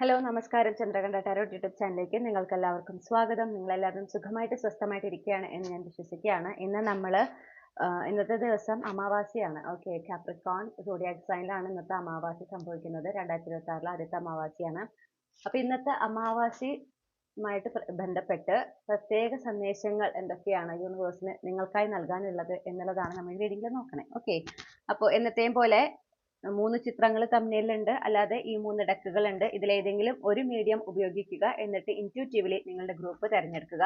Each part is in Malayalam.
ഹലോ നമസ്കാരം. ചന്ദ്രകണ്ഠ ടാരോ യൂട്യൂബ് ചാനലിലേക്ക് നിങ്ങൾക്ക് എല്ലാവർക്കും സ്വാഗതം. നിങ്ങളെല്ലാവരും സുഖമായിട്ട് സ്വസ്ഥമായിട്ട് ഇരിക്കുകയാണ് എന്ന് ഞാൻ വിശ്വസിക്കുകയാണ്. ഇന്ന് നമ്മൾ ഇന്നത്തെ ദിവസം അമാവാസിയാണ്. ഓക്കെ കാപ്രിക്കോൺ സോഡിയാക് സൈനിലാണ് ഇന്നത്തെ അമാവാസി സംഭവിക്കുന്നത്. രണ്ടായിരത്തി ഇരുപത്തി ആറിലെ ആദ്യത്തെ അമാവാസിയാണ്. അപ്പൊ ഇന്നത്തെ അമാവാസിയുമായിട്ട് ബന്ധപ്പെട്ട് പ്രത്യേക സന്ദേശങ്ങൾ എന്തൊക്കെയാണ് യൂണിവേഴ്സിന് നിങ്ങൾക്കായി നൽകാനുള്ളത് എന്നുള്ളതാണ് നമ്മൾ റീഡിംഗിൽ നോക്കണേ. ഓക്കെ അപ്പോൾ എന്നത്തെയും പോലെ മൂന്ന് ചിത്രങ്ങൾ തമ്മിലുണ്ട് അല്ലാതെ ഈ മൂന്ന് ഡെക്കുകൾ ഉണ്ട് ഇതിലേതെങ്കിലും ഒരു മീഡിയം ഉപയോഗിക്കുക എന്നിട്ട് ഇന്റ്യൂറ്റീവ്ലി നിങ്ങളുടെ ഗ്രൂപ്പ് തിരഞ്ഞെടുക്കുക.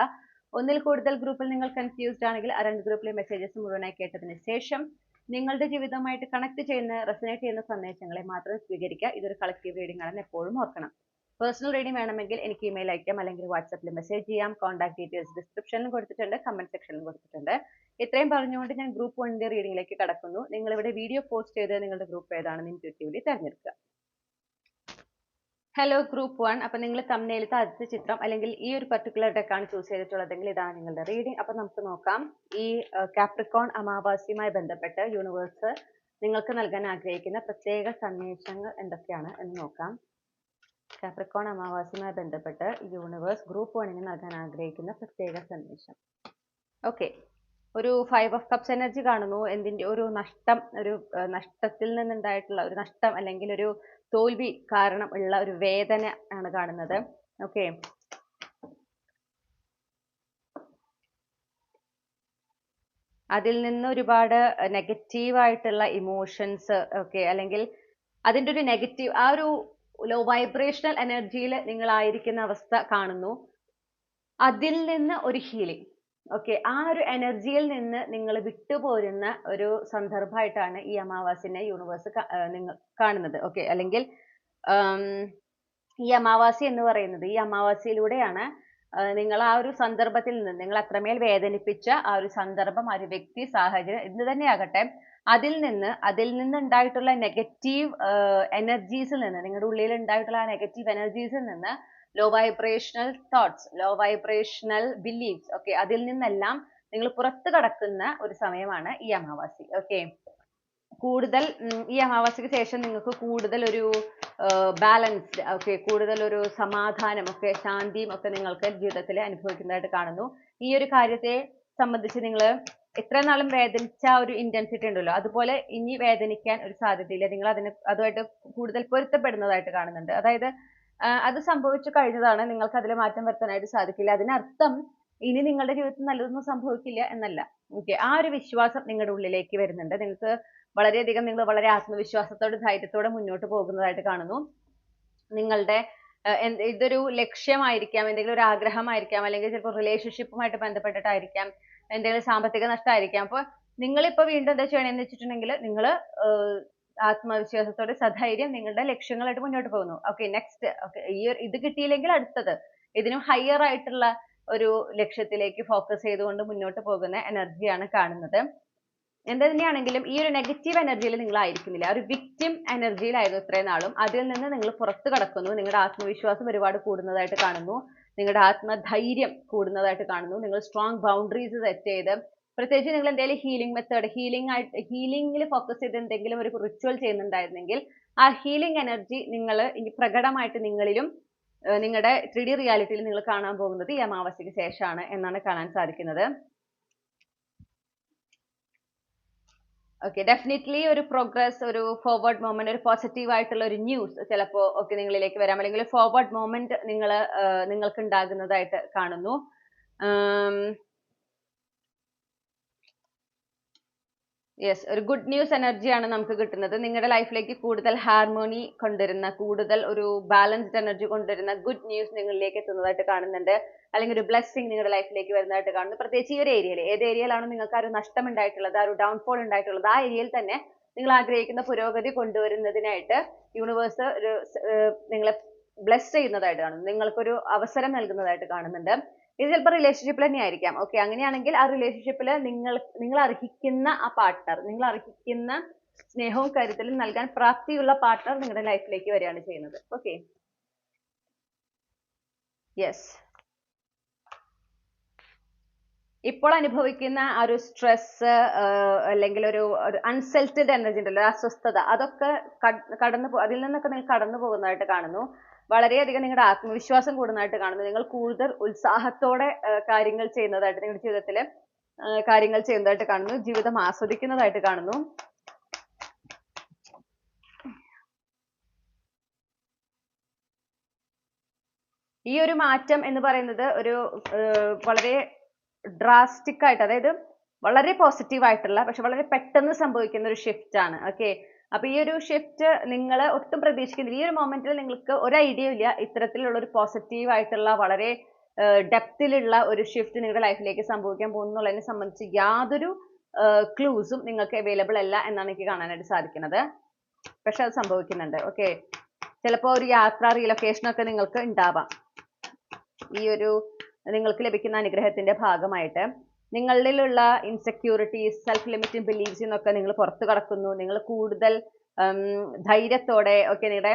ഒന്നിൽ കൂടുതൽ ഗ്രൂപ്പിൽ നിങ്ങൾ കൺഫ്യൂസ്ഡ് ആണെങ്കിൽ ആ രണ്ട് ഗ്രൂപ്പിലെ മെസ്സേജസ് മുഴുവനായി കേട്ടതിന് ശേഷം നിങ്ങളുടെ ജീവിതവുമായിട്ട് കണക്ട് ചെയ്യുന്ന റെസനേറ്റ് ചെയ്യുന്ന സന്ദേശങ്ങളെ മാത്രം സ്വീകരിക്കുക. ഇതൊരു കളക്റ്റീവ് റീഡിംഗ് ആണെന്ന് എപ്പോഴും ഓർക്കണം. പേഴ്സണൽ റീഡിംഗ് വേണമെങ്കിൽ എനിക്ക് ഇമെയിൽ അയക്കാം അല്ലെങ്കിൽ വാട്സാപ്പിൽ മെസ്സേജ് ചെയ്യാം. കോൺടാക്ട് ഡീറ്റെയിൽസ് ഡിസ്ക്രിപ്ഷനിലും കൊടുത്തിട്ടുണ്ട് കമന്റ് സെക്ഷനിലും കൊടുത്തിട്ടുണ്ട്. ഇത്രയും പറഞ്ഞുകൊണ്ട് ഞാൻ ഗ്രൂപ്പ് വണ്ണിന്റെ റീഡിംഗിലേക്ക് കടക്കുന്നു. നിങ്ങൾ ഇവിടെ വീഡിയോ പോസ്റ്റ് ചെയ്ത് നിങ്ങളുടെ ഗ്രൂപ്പ് ഏതാണെന്ന് ഇന്റുറ്റീവ്ലി തിരഞ്ഞെടുക്കുക. ഹലോ ഗ്രൂപ്പ് വൺ അപ്പൊ നിങ്ങൾ തമ്മിലത്തെ ആദ്യത്തെ ചിത്രം അല്ലെങ്കിൽ ഈ ഒരു പർട്ടിക്കുലർ ഡെക്കാണ് ചൂസ് ചെയ്തിട്ടുള്ളതെങ്കിൽ ഇതാണ് നിങ്ങളുടെ റീഡിംഗ് അപ്പൊ നമുക്ക് നോക്കാം. ഈ കാപ്രിക്കോൺ അമാവാസിയുമായി ബന്ധപ്പെട്ട് യൂണിവേഴ്സ് നിങ്ങൾക്ക് നൽകാൻ ആഗ്രഹിക്കുന്ന പ്രത്യേക സന്ദേശങ്ങൾ എന്തൊക്കെയാണ് എന്ന് നോക്കാം. കാപ്രിക്കോൺ അമാവാസിയുമായി ബന്ധപ്പെട്ട് യൂണിവേഴ്സ് ഗ്രൂപ്പ് വണ്ണിന് നൽകാൻ ആഗ്രഹിക്കുന്ന പ്രത്യേക സന്ദേശം. ഓക്കെ ഒരു ഫൈവ് ഓഫ് കപ്സ് എനർജി കാണുന്നു. എന്തിന്റെ ഒരു നഷ്ടം ഒരു നഷ്ടത്തിൽ നിന്നുണ്ടായിട്ടുള്ള ഒരു നഷ്ടം അല്ലെങ്കിൽ ഒരു തോൽവി കാരണം ഉള്ള ഒരു വേദന ആണ് കാണുന്നത്. ഓക്കെ അതിൽ നിന്ന് ഒരുപാട് നെഗറ്റീവായിട്ടുള്ള ഇമോഷൻസ് ഒക്കെ അല്ലെങ്കിൽ അതിന്റെ ഒരു നെഗറ്റീവ് ആ ഒരു ലോ വൈബ്രേഷണൽ എനർജിയിൽ നിങ്ങളായിരിക്കുന്ന അവസ്ഥ കാണുന്നു. അതിൽ നിന്ന് ഒരു ഹീലിംഗ് ഓക്കെ ആ ഒരു എനർജിയിൽ നിന്ന് നിങ്ങൾ വിട്ടുപോരുന്ന ഒരു സന്ദർഭമായിട്ടാണ് ഈ അമാവാസിനെ യൂണിവേഴ്സ് നിങ്ങൾ കാണുന്നത്. ഓക്കെ അല്ലെങ്കിൽ ഈ അമാവാസി എന്ന് പറയുന്നത് ഈ അമാവാസിയിലൂടെയാണ് നിങ്ങൾ ആ ഒരു സന്ദർഭത്തിൽ നിന്ന് നിങ്ങൾ അത്രമേൽ വേദനിപ്പിച്ച ആ ഒരു സന്ദർഭം ആ ഒരു വ്യക്തി സാഹചര്യം എന്ത് തന്നെയാകട്ടെ അതിൽ നിന്ന് അതിൽ നിന്ന് ഉണ്ടായിട്ടുള്ള നെഗറ്റീവ് എനർജീസിൽ നിന്ന് നിങ്ങളുടെ ഉള്ളിൽ ഉണ്ടായിട്ടുള്ള ആ നെഗറ്റീവ് എനർജീസിൽ നിന്ന് low vibrational thoughts low vibrational beliefs okay അതിൽ നിന്നെല്ലാം നിങ്ങൾ പുറത്തു കടക്കുന്ന ഒരു സമയമാണ് ഈ അമാവാസി. ഓക്കെ കൂടുതൽ ഈ അമാവാസിക്ക് ശേഷം നിങ്ങൾക്ക് കൂടുതൽ ഒരു ബാലൻസ്ഡ് ഓക്കെ കൂടുതൽ ഒരു സമാധാനം ഒക്കെ ശാന്തിയും ഒക്കെ നിങ്ങൾക്ക് ജീവിതത്തിൽ അനുഭവിക്കുന്നതായിട്ട് കാണുന്നു. ഈ ഒരു കാര്യത്തെ സംബന്ധിച്ച് നിങ്ങൾ എത്ര നാളും വേദനിച്ച ഒരു ഇന്റൻസിറ്റി ഉണ്ടല്ലോ അതുപോലെ ഇനി വേദനിക്കാൻ ഒരു സാധ്യതയില്ല. നിങ്ങൾ അതിന് അതുമായിട്ട് കൂടുതൽ പൊരുത്തപ്പെടുന്നതായിട്ട് കാണുന്നുണ്ട്. അതായത് അത് സംഭവിച്ചു കഴിഞ്ഞതാണ്. നിങ്ങൾക്ക് അതിൽ മാറ്റം വരുത്താനായിട്ട് സാധിക്കില്ല. അതിനർത്ഥം ഇനി നിങ്ങളുടെ ജീവിതത്തിൽ നല്ലതൊന്നും സംഭവിക്കില്ല എന്നല്ല. ഓക്കെ ആ ഒരു വിശ്വാസം നിങ്ങളുടെ ഉള്ളിലേക്ക് വരുന്നുണ്ട്. നിങ്ങൾക്ക് വളരെയധികം നിങ്ങൾ വളരെ ആത്മവിശ്വാസത്തോടെ ധൈര്യത്തോടെ മുന്നോട്ട് പോകുന്നതായിട്ട് കാണുന്നു. നിങ്ങളുടെ ഇതൊരു ലക്ഷ്യമായിരിക്കാം. എന്തെങ്കിലും ഒരു ആഗ്രഹമായിരിക്കാം. അല്ലെങ്കിൽ ചിലപ്പോൾ റിലേഷൻഷിപ്പുമായിട്ട് ബന്ധപ്പെട്ടിട്ടായിരിക്കാം. എന്തെങ്കിലും സാമ്പത്തിക നഷ്ടമായിരിക്കാം. അപ്പോൾ നിങ്ങളിപ്പോൾ വീണ്ടും എന്താ ചെയ്യണമെന്ന് വെച്ചിട്ടുണ്ടെങ്കിൽ നിങ്ങൾ ആത്മവിശ്വാസത്തോടെ സധൈര്യം നിങ്ങളുടെ ലക്ഷ്യങ്ങളായിട്ട് മുന്നോട്ട് പോകുന്നു. ഓക്കെ നെക്സ്റ്റ് ഓക്കെ ഈ ഇത് കിട്ടിയില്ലെങ്കിൽ അടുത്തത്. ഇതിനും ഹയർ ആയിട്ടുള്ള ഒരു ലക്ഷ്യത്തിലേക്ക് ഫോക്കസ് ചെയ്തുകൊണ്ട് മുന്നോട്ട് പോകുന്ന എനർജിയാണ് കാണുന്നത്. എന്ത് തന്നെയാണെങ്കിലും ഈ ഒരു നെഗറ്റീവ് എനർജിയിൽ നിങ്ങൾ ആയിരിക്കുന്നില്ല ഒരു വിക്ടിം എനർജിയിലായിരുന്നു ഇത്രയും നാളും. അതിൽ നിന്ന് നിങ്ങൾ പുറത്തു കടക്കുന്നു. നിങ്ങളുടെ ആത്മവിശ്വാസം ഒരുപാട് കൂടുന്നതായിട്ട് കാണുന്നു. നിങ്ങളുടെ ആത്മധൈര്യം കൂടുന്നതായിട്ട് കാണുന്നു. നിങ്ങൾ സ്ട്രോങ് ബൗണ്ടറീസ് സെറ്റ് ചെയ്ത് പ്രത്യേകിച്ച് നിങ്ങൾ എന്തെങ്കിലും ഹീലിംഗ് മെത്തേഡ് ഹീലിംഗ് ആയിട്ട് ഹീലിംഗിൽ ഫോക്കസ് ചെയ്ത് എന്തെങ്കിലും ഒരു റിച്വൽ ചെയ്യുന്നുണ്ടായിരുന്നെങ്കിൽ ആ ഹീലിംഗ് എനർജി നിങ്ങൾ പ്രകടമായിട്ട് നിങ്ങളിലും നിങ്ങളുടെ ത്രീ ഡി റിയാലിറ്റിയിൽ നിങ്ങൾ കാണാൻ പോകുന്നത് ഈ അമാവാസിക്ക് ശേഷമാണ് എന്നാണ് കാണാൻ സാധിക്കുന്നത്. ഓക്കെ ഡെഫിനറ്റ്ലി ഒരു പ്രോഗ്രസ് ഒരു ഫോർവേഡ് മൊമെന്റ് ഒരു പോസിറ്റീവ് ആയിട്ടുള്ള ഒരു ന്യൂസ് ചിലപ്പോൾ ഒക്കെ നിങ്ങളിലേക്ക് വരാം. അല്ലെങ്കിൽ ഫോർവേഡ് മൊമെന്റ് നിങ്ങൾ നിങ്ങൾക്ക് ഉണ്ടാകുന്നതായിട്ട് കാണുന്നു. യെസ് ഒരു ഗുഡ് ന്യൂസ് എനർജിയാണ് നമുക്ക് കിട്ടുന്നത്. നിങ്ങളുടെ ലൈഫിലേക്ക് കൂടുതൽ ഹാർമോണി കൊണ്ടുവരുന്ന കൂടുതൽ ഒരു ബാലൻസ്ഡ് എനർജി കൊണ്ടുവരുന്ന ഗുഡ് ന്യൂസ് നിങ്ങളിലേക്ക് എത്തുന്നതായിട്ട് കാണുന്നുണ്ട്. അല്ലെങ്കിൽ ഒരു ബ്ലെസ്സിങ് നിങ്ങളുടെ ലൈഫിലേക്ക് വരുന്നതായിട്ട് കാണുന്നു. പ്രത്യേകിച്ച് ഈ ഒരു ഏരിയയിൽ ഏത് ഏരിയയിലാണോ നിങ്ങൾക്ക് ആ ഒരു നഷ്ടം ഉണ്ടായിട്ടുള്ളത് ആ ഒരു ഡൗൺഫോൾ ഉണ്ടായിട്ടുള്ളത്? ആ ഏരിയയിൽ തന്നെ നിങ്ങൾ ആഗ്രഹിക്കുന്ന പുരോഗതി കൊണ്ടുവരുന്നതിനായിട്ട് യൂണിവേഴ്സ് ഒരു നിങ്ങളെ ബ്ലെസ് ചെയ്യുന്നതായിട്ട് കാണുന്നു. നിങ്ങൾക്കൊരു അവസരം നൽകുന്നതായിട്ട് കാണുന്നുണ്ട്. ഇത് ചിലപ്പോൾ റിലേഷൻഷിപ്പിൽ തന്നെ ആയിരിക്കാം ഓക്കെ അങ്ങനെയാണെങ്കിൽ ആ റിലേഷൻഷിപ്പിൽ നിങ്ങൾ നിങ്ങൾ അർഹിക്കുന്ന ആ പാർട്ട്ണർ നിങ്ങൾ അർഹിക്കുന്ന സ്നേഹവും കരുതലും നൽകാൻ പ്രാപ്തിയുള്ള പാർട്ട്ണർ നിങ്ങളുടെ ലൈഫിലേക്ക് വരികയാണ് ചെയ്യുന്നത്. ഓക്കെ യെസ് ഇപ്പോൾ അനുഭവിക്കുന്ന ആ ഒരു സ്ട്രെസ് അല്ലെങ്കിൽ ഒരു അൺസെൽറ്റഡ് എനർജി ഉണ്ടല്ലോ അസ്വസ്ഥത അതൊക്കെ കട- കടന്നു അതിൽ നിന്നൊക്കെ നിങ്ങൾ കടന്നു പോകുന്നതായിട്ട് കാണുന്നു. വളരെയധികം നിങ്ങളുടെ ആത്മവിശ്വാസം കൂടുന്നതായിട്ട് കാണുന്നു. നിങ്ങൾ കൂടുതൽ ഉത്സാഹത്തോടെ കാര്യങ്ങൾ ചെയ്യുന്നതായിട്ട് നിങ്ങളുടെ ജീവിതത്തിൽ കാര്യങ്ങൾ ചെയ്യുന്നതായിട്ട് കാണുന്നു. ജീവിതം ആസ്വദിക്കുന്നതായിട്ട് കാണുന്നു. ഈ ഒരു മാറ്റം എന്ന് പറയുന്നത് ഒരു വളരെ ഡ്രാസ്റ്റിക് ആയിട്ട് അതായത് വളരെ പോസിറ്റീവ് ആയിട്ടുള്ള പക്ഷേ വളരെ പെട്ടെന്ന് സംഭവിക്കുന്ന ഒരു ഷിഫ്റ്റ് ആണ്. ഓക്കെ അപ്പൊ ഈ ഒരു ഷിഫ്റ്റ് നിങ്ങൾ ഒട്ടും പ്രതീക്ഷിക്കുന്നില്ല. ഈ ഒരു മൊമെന്റിൽ നിങ്ങൾക്ക് ഒരു ഐഡിയ ഇല്ല. ഇത്തരത്തിലുള്ള ഒരു പോസിറ്റീവ് ആയിട്ടുള്ള വളരെ ഡെപ്തിലുള്ള ഒരു ഷിഫ്റ്റ് നിങ്ങളുടെ ലൈഫിലേക്ക് സംഭവിക്കാൻ പോകുന്നുള്ളതിനെ സംബന്ധിച്ച് യാതൊരു ക്ലൂസും നിങ്ങൾക്ക് അവൈലബിൾ അല്ല എന്നാണ് എനിക്ക് കാണാനായിട്ട് സാധിക്കുന്നത്. പക്ഷെ അത് സംഭവിക്കുന്നുണ്ട്. ഓക്കെ ചിലപ്പോൾ ഒരു യാത്ര റീലൊക്കേഷൻ ഒക്കെ നിങ്ങൾക്ക് ഉണ്ടാവാം. ഈ ഒരു നിങ്ങൾക്ക് ലഭിക്കുന്ന അനുഗ്രഹത്തിന്റെ ഭാഗമായിട്ട്. നിങ്ങളിലുള്ള ഇൻസെക്യൂരിറ്റീസ് സെൽഫ് ലിമിറ്റിംഗ് ബിലീഫ്സ് നിന്നൊക്കെ നിങ്ങൾ പുറത്തു കടക്കുന്നു. നിങ്ങൾ കൂടുതൽ ധൈര്യത്തോടെ ഒക്കെ നിങ്ങളുടെ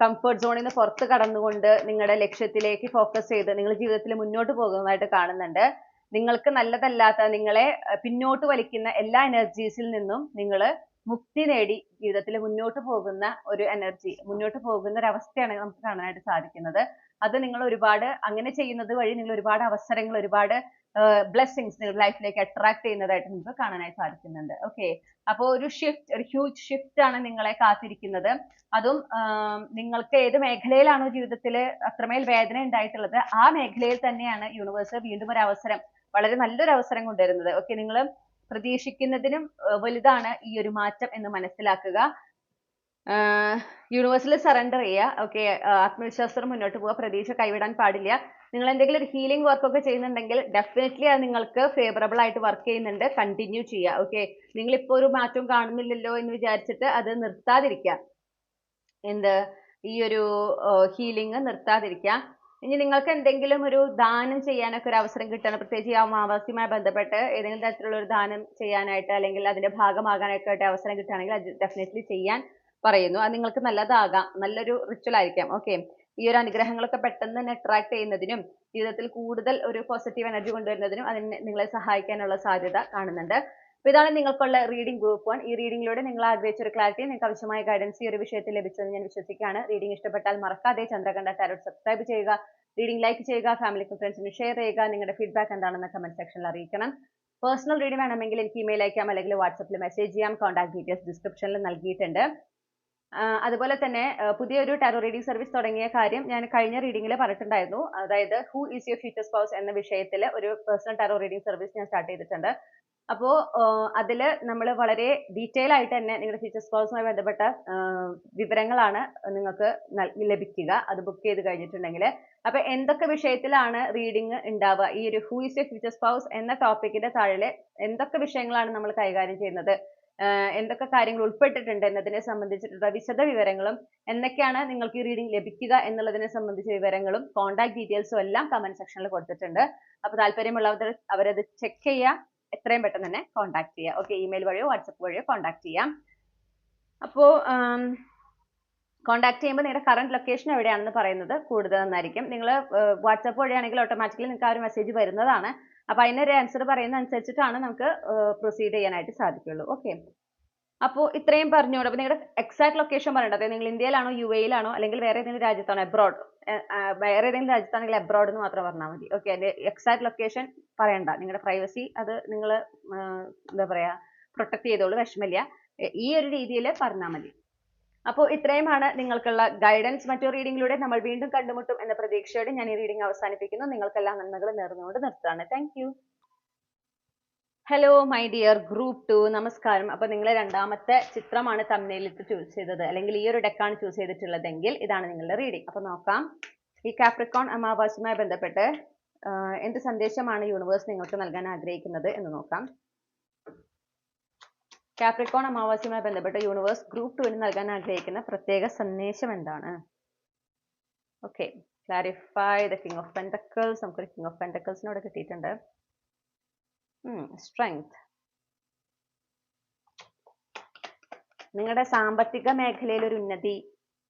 കംഫർട്ട് സോണിൽ നിന്ന് പുറത്ത് കടന്നുകൊണ്ട് നിങ്ങളുടെ ലക്ഷ്യത്തിലേക്ക് ഫോക്കസ് ചെയ്ത് നിങ്ങൾ ജീവിതത്തിൽ മുന്നോട്ട് പോകുന്നതായിട്ട് കാണുന്നുണ്ട്. നിങ്ങൾക്ക് നല്ലതല്ലാത്ത നിങ്ങളെ പിന്നോട്ട് വലിക്കുന്ന എല്ലാ എനർജീസിൽ നിന്നും നിങ്ങൾ മുക്തി നേടി ജീവിതത്തിൽ മുന്നോട്ട് പോകുന്ന ഒരു എനർജി മുന്നോട്ട് പോകുന്ന ഒരു അവസ്ഥയാണ് നമുക്ക് കാണാനായിട്ട് സാധിക്കുന്നത്. അത് നിങ്ങൾ ഒരുപാട് അങ്ങനെ ചെയ്യുന്നത് വഴി നിങ്ങൾ ഒരുപാട് അവസരങ്ങൾ ഒരുപാട് ബ്ലെസ്സിങ്സ് നിങ്ങളുടെ ലൈഫിലേക്ക് അട്രാക്ട് ചെയ്യുന്നതായിട്ട് നിങ്ങൾക്ക് കാണാനായി സാധിക്കുന്നുണ്ട്. ഓക്കെ അപ്പോൾ ഒരു ഷിഫ്റ്റ് ഒരു ഹ്യൂജ് ഷിഫ്റ്റ് ആണ് നിങ്ങളെ കാത്തിരിക്കുന്നത്. അതും നിങ്ങൾക്ക് ഏത് മേഖലയിലാണോ ജീവിതത്തിൽ അത്രമേൽ വേദന ഉണ്ടായിട്ടുള്ളത് ആ മേഖലയിൽ തന്നെയാണ് യൂണിവേഴ്സ് വീണ്ടും ഒരു അവസരം വളരെ നല്ലൊരു അവസരം കൊണ്ടുവരുന്നത്. ഓക്കെ നിങ്ങൾ പ്രതീക്ഷിക്കുന്നതിനും വലുതാണ് ഈ ഒരു മാറ്റം എന്ന് മനസ്സിലാക്കുക. യൂണിവേഴ്സിൽ സറണ്ടർ ചെയ്യുക. ഓക്കെ ആത്മവിശ്വാസത്തോടെ മുന്നോട്ട് പോവുക. പ്രതീക്ഷ കൈവിടാൻ പാടില്ല. നിങ്ങൾ എന്തെങ്കിലും ഒരു ഹീലിംഗ് വർക്ക് ഒക്കെ ചെയ്യുന്നുണ്ടെങ്കിൽ ഡെഫിനറ്റ്ലി അത് നിങ്ങൾക്ക് ഫേവറബിൾ ആയിട്ട് വർക്ക് ചെയ്യുന്നുണ്ട്. കണ്ടിന്യൂ ചെയ്യുക. ഓക്കെ നിങ്ങൾ ഇപ്പോൾ ഒരു മാറ്റവും കാണുന്നില്ലല്ലോ എന്ന് വിചാരിച്ചിട്ട് അത് നിർത്താതിരിക്കുക. എന്ത്? ഈ ഒരു ഹീലിംഗ് നിർത്താതിരിക്കുക. ഇനി നിങ്ങൾക്ക് എന്തെങ്കിലും ഒരു ദാനം ചെയ്യാനൊക്കെ ഒരു അവസരം കിട്ടുകയാണ് പ്രത്യേകിച്ച് ഈ അമാവാസിയുമായി ബന്ധപ്പെട്ട് ഏതെങ്കിലും തരത്തിലുള്ള ഒരു ദാനം ചെയ്യാനായിട്ട് അല്ലെങ്കിൽ അതിന്റെ ഭാഗമാകാനൊക്കെ ആയിട്ട് അവസരം കിട്ടുകയാണെങ്കിൽ അത് ഡെഫിനറ്റ്ലി ചെയ്യാൻ പറയുന്നു. അത് നിങ്ങൾക്ക് നല്ലതാകാം. നല്ലൊരു റിച്വൽ ആയിരിക്കാം. ഓക്കെ ഈ ഒരു അനുഗ്രഹങ്ങളൊക്കെ പെട്ടെന്ന് തന്നെ അട്രാക്ട് ചെയ്യുന്നതിനും ജീവിതത്തിൽ കൂടുതൽ ഒരു പോസിറ്റീവ് എനർജി കൊണ്ടുവരുന്നതിനും അതിന് നിങ്ങളെ സഹായിക്കാനുള്ള സാധ്യത കാണുന്നുണ്ട്. അപ്പൊ ഇതാണ് നിങ്ങൾക്കുള്ള റീഡിംഗ് ഗ്രൂപ്പ് വൺ ഈ റീഡിംഗിലൂടെ നിങ്ങൾ ആഗ്രഹിച്ച ഒരു ക്ലാരിറ്റി നിങ്ങൾക്ക് ആവശ്യമായ ഗൈഡൻസ് ഈ ഒരു വിഷയത്തിൽ ലഭിച്ചെന്ന് ഞാൻ വിശ്വസിക്കുകയാണ്. റീഡിംഗ് ഇഷ്ടപ്പെട്ടാൽ മറക്കാതെ ചന്ദ്രകണ്ഠ ടാരോട്ട് സബ്സ്ക്രൈബ് ചെയ്യുക. റീഡിംഗ് ലൈക്ക് ചെയ്യുക ഫാമിലിക്കും ഫ്രണ്ട്സിനും ഷെയർ ചെയ്യുക. നിങ്ങളുടെ ഫീഡ്ബാക്ക് എന്താണെന്ന് കമന്റ് സെക്ഷനിൽ അറിയിക്കണം. പേഴ്സണൽ റീഡിംഗ് വേണമെങ്കിൽ എനിക്ക് ഇമെയിൽ അയക്കാം അല്ലെങ്കിൽ വാട്സപ്പിൽ മെസ്സേജ് ചെയ്യാം. കോൺടാക്ട് ഡീറ്റെയിൽസ് ഡിസ്ക്രിപ്ഷനിൽ നൽകിയിട്ടുണ്ട്. അതുപോലെ തന്നെ പുതിയൊരു ടാരോ റീഡിംഗ് സർവീസ് തുടങ്ങിയ കാര്യം ഞാൻ കഴിഞ്ഞ റീഡിംഗിൽ പറഞ്ഞിട്ടുണ്ടായിരുന്നു. അതായത് who is your future spouse എന്ന വിഷയത്തിൽ ഒരു പേഴ്സണൽ ടാരോ റീഡിംഗ് സർവീസ് ഞാൻ സ്റ്റാർട്ട് ചെയ്തിട്ടുണ്ട്. അപ്പോൾ അതിൽ നമ്മൾ വളരെ ഡീറ്റെയിൽ ആയിട്ട് തന്നെ നിങ്ങളുടെ ഫ്യൂച്ചർ സ്പൗസുമായി ബന്ധപ്പെട്ട വിവരങ്ങളാണ് നിങ്ങൾക്ക് ലഭിക്കുക. അത് ബുക്ക് ചെയ്ത് കഴിഞ്ഞിട്ടുണ്ടെങ്കിൽ അപ്പൊ എന്തൊക്കെ വിഷയത്തിലാണ് റീഡിംഗ് ഉണ്ടാവുക? ഈ ഒരു who is a future spouse എന്ന ടോപ്പിക്കിന്റെ താഴെ എന്തൊക്കെ വിഷയങ്ങളാണ് നമ്മൾ കൈകാര്യം ചെയ്യുന്നത്? എന്തൊക്കെ കാര്യങ്ങൾ ഉൾപ്പെട്ടിട്ടുണ്ട് എന്നതിനെ സംബന്ധിച്ചിട്ടുള്ള വിശദ വിവരങ്ങളും എന്തൊക്കെയാണ് നിങ്ങൾക്ക് ഈ റീഡിംഗ് ലഭിക്കുക എന്നുള്ളതിനെ സംബന്ധിച്ച വിവരങ്ങളും കോൺടാക്ട് ഡീറ്റെയിൽസും എല്ലാം കമന്റ് സെക്ഷനിൽ കൊടുത്തിട്ടുണ്ട്. അപ്പോൾ താല്പര്യമുള്ളവർ അവരത് ചെക്ക് ചെയ്യുക. എത്രയും പെട്ടെന്ന് തന്നെ കോൺടാക്ട് ചെയ്യുക ഓക്കെ ഇമെയിൽ വഴിയോ വാട്സപ്പ് വഴിയോ കോൺടാക്ട് ചെയ്യാം. അപ്പോൾ കോൺടാക്ട് ചെയ്യുമ്പോൾ നിങ്ങളുടെ കറണ്ട് ലൊക്കേഷൻ എവിടെയാണെന്ന് പറയുന്നത് കൂടുതൽ നന്നായിരിക്കും. നിങ്ങൾ വാട്സപ്പ് വഴിയാണെങ്കിൽ ഓട്ടോമാറ്റിക്കലി നിങ്ങൾക്ക് ആ ഒരു മെസ്സേജ് വരുന്നതാണ്. അപ്പോൾ അതിനൊരു ആൻസർ പറയുന്ന അനുസരിച്ചിട്ടാണ് നമുക്ക് പ്രൊസീഡ് ചെയ്യാനായിട്ട് സാധിക്കുള്ളൂ. ഓക്കെ അപ്പോൾ ഇത്രയും പറഞ്ഞോളൂ. അപ്പോൾ നിങ്ങളുടെ എക്സാക്ട് ലൊക്കേഷൻ പറയേണ്ടത് നിങ്ങൾ ഇന്ത്യയിലാണോ യു എയിലാണോ അല്ലെങ്കിൽ വേറെ ഏതെങ്കിലും രാജ്യത്താണോ അബ്രോഡ് വേറെ ഏതെങ്കിലും രാജ്യത്താണെങ്കിൽ അബ്രോഡ് എന്ന് മാത്രം പറഞ്ഞാൽ മതി. ഓക്കെ അതിന്റെ എക്സാക്ട് ലൊക്കേഷൻ പറയണ്ട. നിങ്ങളുടെ പ്രൈവസി അത് നിങ്ങൾ എന്താ പറയാ പ്രൊട്ടക്ട് ചെയ്തോളൂ വിഷമില്ല. ഈ ഒരു രീതിയിൽ പറഞ്ഞാൽ മതി. അപ്പോൾ ഇത്രയുമാണ് നിങ്ങൾക്കുള്ള ഗൈഡൻസ് മറ്റു റീഡിംഗിലൂടെ നമ്മൾ വീണ്ടും കണ്ടുമുട്ടും എന്ന പ്രതീക്ഷയോടെ ഞാൻ ഈ റീഡിംഗ് അവസാനിപ്പിക്കുന്നു. നിങ്ങൾക്കെല്ലാം നന്മകൾ നേർന്നുകൊണ്ട് നിർത്തുകയാണ്. Thank hello my dear group two നമസ്കാരം. അപ്പൊ നിങ്ങൾ രണ്ടാമത്തെ ചിത്രമാണ് തമ്മിലിട്ട് ചൂസ് ചെയ്തത്. അല്ലെങ്കിൽ ഈ ഒരു ഡെക്കാണ് ചൂസ് ചെയ്തിട്ടുള്ളതെങ്കിൽ ഇതാണ് നിങ്ങളുടെ റീഡിംഗ് അപ്പൊ നോക്കാം. ഈ കാപ്രിക്കോൺ അമാവാസ്യയുമായി ബന്ധപ്പെട്ട് എന്ത് സന്ദേശമാണ് യൂണിവേഴ്സ് നിങ്ങൾക്ക് നൽകാൻ ആഗ്രഹിക്കുന്നത് എന്ന് നോക്കാം. കാപ്രിക്കോൺ അമാവാസ്യയുമായി ബന്ധപ്പെട്ട് യൂണിവേഴ്സ് ഗ്രൂപ്പ് ടുവിന് നൽകാൻ ആഗ്രഹിക്കുന്ന പ്രത്യേക സന്ദേശം എന്താണ്? Okay clarify the king of pentacles നമുക്കൊരു കിങ് ഓഫ് പെന്റക്കിൾസിനോട് കിട്ടിയിട്ടുണ്ട്. സ്ട്രെങ്ത് നിങ്ങളുടെ സാമ്പത്തിക മേഖലയിൽ ഒരു ഉന്നതി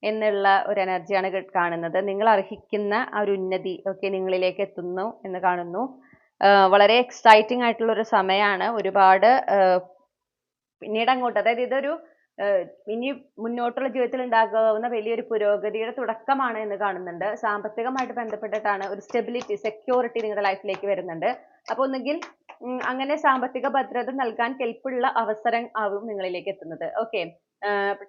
എന്നുള്ള ഒരു എനർജിയാണ് കാണുന്നത്. നിങ്ങൾ അർഹിക്കുന്ന ആ ഒരു ഉന്നതി ഒക്കെ നിങ്ങളിലേക്ക് എത്തുന്നു എന്ന് കാണുന്നു. വളരെ എക്സൈറ്റിംഗ് ആയിട്ടുള്ള ഒരു സമയമാണ്. ഒരുപാട് പിന്നീട് അങ്ങോട്ട് അതായത് ഇതൊരു ഇനി മുന്നോട്ടുള്ള ജീവിതത്തിൽ ഉണ്ടാകാവുന്ന വലിയൊരു പുരോഗതിയുടെ തുടക്കമാണ് എന്ന് കാണുന്നുണ്ട്. സാമ്പത്തികമായിട്ട് ബന്ധപ്പെട്ടിട്ടാണ് ഒരു സ്റ്റെബിലിറ്റി സെക്യൂരിറ്റി നിങ്ങളുടെ ലൈഫിലേക്ക് വരുന്നുണ്ട്. അപ്പോൾ ഒന്നുകിൽ അങ്ങനെ സാമ്പത്തിക ഭദ്രത നൽകാൻ കെൽപ്പുള്ള അവസരം ആവും നിങ്ങളിലേക്ക് എത്തുന്നത്. ഓക്കെ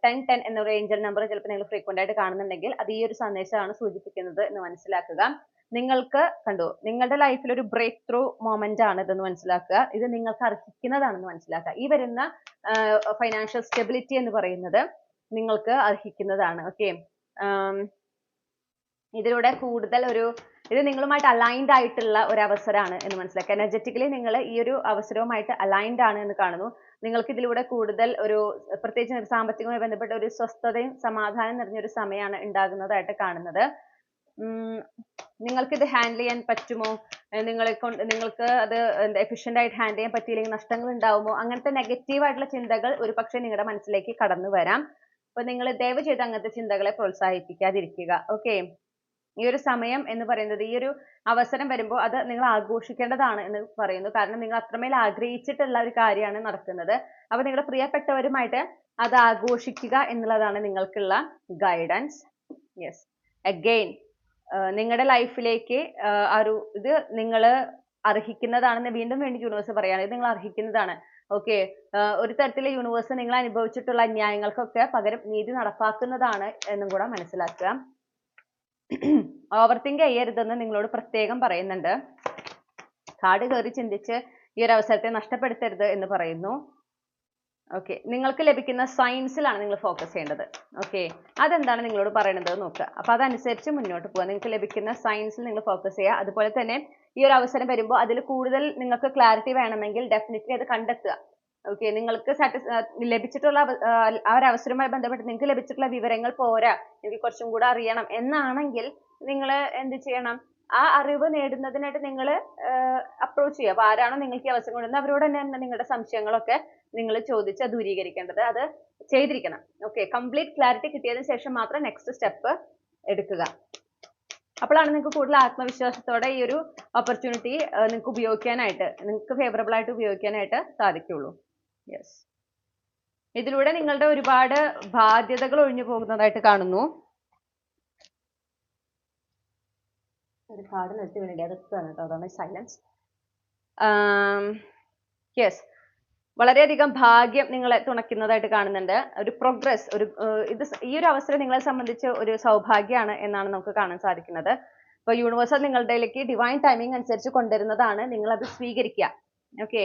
ടെൻ ടെൻ എന്ന ഒരു ഏഞ്ചൽ നമ്പർ ചിലപ്പോൾ നിങ്ങൾ ഫ്രീക്വന്റ് ആയിട്ട് കാണുന്നുണ്ടെങ്കിൽ അത് ഈ ഒരു സന്ദേശമാണ് സൂചിപ്പിക്കുന്നത് എന്ന് മനസ്സിലാക്കുക. നിങ്ങൾക്ക് കണ്ടു നിങ്ങളുടെ ലൈഫിൽ ഒരു ബ്രേക്ക് ത്രൂ മൊമെന്റ് ആണ് ഇതെന്ന് മനസ്സിലാക്കുക. ഇത് നിങ്ങൾക്ക് അർഹിക്കുന്നതാണെന്ന് മനസ്സിലാക്കുക. ഈ വരുന്ന ഫൈനാൻഷ്യൽ സ്റ്റെബിലിറ്റി എന്ന് പറയുന്നത് നിങ്ങൾക്ക് അർഹിക്കുന്നതാണ്. ഓക്കെ ഇതിലൂടെ കൂടുതൽ ഒരു ഇത് നിങ്ങളുമായിട്ട് അലൈൻഡ് ആയിട്ടുള്ള ഒരു അവസരമാണ് എന്ന് മനസ്സിലാക്കുക. എനർജറ്റിക്കലി നിങ്ങൾ ഈ ഒരു അവസരവുമായിട്ട് അലൈൻഡ് ആണ് എന്ന് കാണുന്നു. നിങ്ങൾക്ക് ഇതിലൂടെ കൂടുതൽ ഒരു പ്രത്യേകിച്ച് സാമ്പത്തികമായി ബന്ധപ്പെട്ട ഒരു സ്വസ്ഥതയും സമാധാനം നിറഞ്ഞ ഒരു സമയമാണ് ഉണ്ടാകുന്നതായിട്ട് കാണുന്നത്. നിങ്ങൾക്ക് ഇത് ഹാൻഡിൽ ചെയ്യാൻ പറ്റുമോ? ഏർ നിങ്ങളെ കൊണ്ട് നിങ്ങൾക്ക് അത് എഫിഷ്യന്റ് ആയിട്ട് ഹാൻഡിൽ ചെയ്യാൻ പറ്റിയില്ലെങ്കിൽ നഷ്ടങ്ങൾ ഉണ്ടാകുമോ അങ്ങനത്തെ നെഗറ്റീവ് ആയിട്ടുള്ള ചിന്തകൾ ഒരു പക്ഷേ നിങ്ങളുടെ മനസ്സിലേക്ക് കടന്നു വരാം. അപ്പൊ നിങ്ങൾ ദയവ് ചെയ്ത് അങ്ങനത്തെ ചിന്തകളെ പ്രോത്സാഹിപ്പിക്കാതിരിക്കുക. ഓക്കെ ഈ ഒരു സമയം എന്ന് പറയുന്നത് ഈ ഒരു അവസരം വരുമ്പോൾ അത് നിങ്ങൾ ആഘോഷിക്കേണ്ടതാണ് എന്ന് പറയുന്നു. കാരണം നിങ്ങൾ അത്രമേൽ ആഗ്രഹിച്ചിട്ടുള്ള ഒരു കാര്യമാണ് നടക്കുന്നത്. അപ്പൊ നിങ്ങളുടെ പ്രിയപ്പെട്ടവരുമായിട്ട് അത് ആഘോഷിക്കുക എന്നുള്ളതാണ് നിങ്ങൾക്കുള്ള ഗൈഡൻസ് യെസ് അഗെയിൻ നിങ്ങളുടെ ലൈഫിലേക്ക് ആ ഒരു ഇത് നിങ്ങൾ അർഹിക്കുന്നതാണെന്ന് വീണ്ടും വീണ്ടും യൂണിവേഴ്സ് പറയാണ് ഇത് നിങ്ങൾ അർഹിക്കുന്നതാണ് ഓക്കെ ഒരു തരത്തിൽ യൂണിവേഴ്സ് നിങ്ങൾ അനുഭവിച്ചിട്ടുള്ള അന്യായങ്ങൾക്കൊക്കെ പകരം നീതി നടപ്പാക്കുന്നതാണ് എന്നും കൂടെ മനസ്സിലാക്കുക. ഓവർ തിങ്ക് ചെയ്യരുതെന്ന് നിങ്ങളോട് പ്രത്യേകം പറയുന്നുണ്ട്. കാട് കയറി ചിന്തിച്ച് ഈ ഒരു അവസരത്തെ നഷ്ടപ്പെടുത്തരുത് എന്ന് പറയുന്നു. ഓക്കെ നിങ്ങൾക്ക് ലഭിക്കുന്ന സയൻസിലാണ് നിങ്ങൾ ഫോക്കസ് ചെയ്യേണ്ടത്. ഓക്കെ അതെന്താണ് നിങ്ങളോട് പറയണത് നോക്കുക. അപ്പോൾ അതനുസരിച്ച് മുന്നോട്ട് പോവുക. നിങ്ങൾക്ക് ലഭിക്കുന്ന സയൻസിൽ നിങ്ങൾ ഫോക്കസ് ചെയ്യുക. അതുപോലെ തന്നെ ഈ ഒരു അവസരം വരുമ്പോൾ അതിൽ കൂടുതൽ നിങ്ങൾക്ക് ക്ലാരിറ്റി വേണമെങ്കിൽ ഡെഫിനറ്റ്ലി അത് കണ്ടെത്തുക. ഓക്കെ നിങ്ങൾക്ക് സാറ്റിസ് ലഭിച്ചിട്ടുള്ള ആ, ഒരു അവസരവുമായി ബന്ധപ്പെട്ട് നിങ്ങൾക്ക് ലഭിച്ചിട്ടുള്ള വിവരങ്ങൾ പോരാ. എനിക്ക് കുറച്ചും കൂടെ അറിയണം. എന്നാണെങ്കിൽ നിങ്ങൾ എന്ത് ചെയ്യണം? ആ അറിവ് നേടുന്നതിനായിട്ട് നിങ്ങൾ അപ്രോച്ച് ചെയ്യുക. അപ്പോൾ ആരാണോ നിങ്ങൾക്ക് ഈ അവസരം കൊടുക്കുന്നത് അവരോട് തന്നെ നിങ്ങളുടെ സംശയങ്ങളൊക്കെ നിങ്ങൾ ചോദിച്ച് ദൂരീകരിക്കേണ്ടത് അത് ചെയ്തിരിക്കണം. ഓക്കെ കംപ്ലീറ്റ് ക്ലാരിറ്റി കിട്ടിയതിന് ശേഷം മാത്രം നെക്സ്റ്റ് സ്റ്റെപ്പ് എടുക്കുക. അപ്പോഴാണ് നിങ്ങൾക്ക് കൂടുതൽ ആത്മവിശ്വാസത്തോടെ ഈ ഒരു ഓപ്പർച്യൂണിറ്റി നിങ്ങൾക്ക് ഉപയോഗിക്കാനായിട്ട് നിങ്ങൾക്ക് ഫേവറബിൾ ആയിട്ട് ഉപയോഗിക്കാനായിട്ട് സാധിക്കുള്ളൂ. യെസ് ഇതിലൂടെ നിങ്ങളുടെ ഒരുപാട് ബാധ്യതകൾ ഒഴിഞ്ഞു പോകുന്നതായിട്ട് കാണുന്നു. ഒരു കാർഡ് നിർത്തി വേണ്ടി അതൊക്കെ കേട്ടോ. അതാണ് സൈലൻസ് യെസ് വളരെയധികം ഭാഗ്യം നിങ്ങളെ തുണയ്ക്കുന്നതായിട്ട് കാണുന്നുണ്ട്. ഒരു പ്രോഗ്രസ് ഒരു ഇത് ഈ ഒരു അവസരം നിങ്ങളെ സംബന്ധിച്ച് ഒരു സൗഭാഗ്യമാണ് എന്നാണ് നമുക്ക് കാണാൻ സാധിക്കുന്നത്. ഇപ്പൊ യൂണിവേഴ്സൽ നിങ്ങളുടെയിലേക്ക് ഡിവൈൻ ടൈമിംഗ് അനുസരിച്ച് കൊണ്ടുവരുന്നതാണ് നിങ്ങൾ അത് സ്വീകരിക്കുക. ഓക്കെ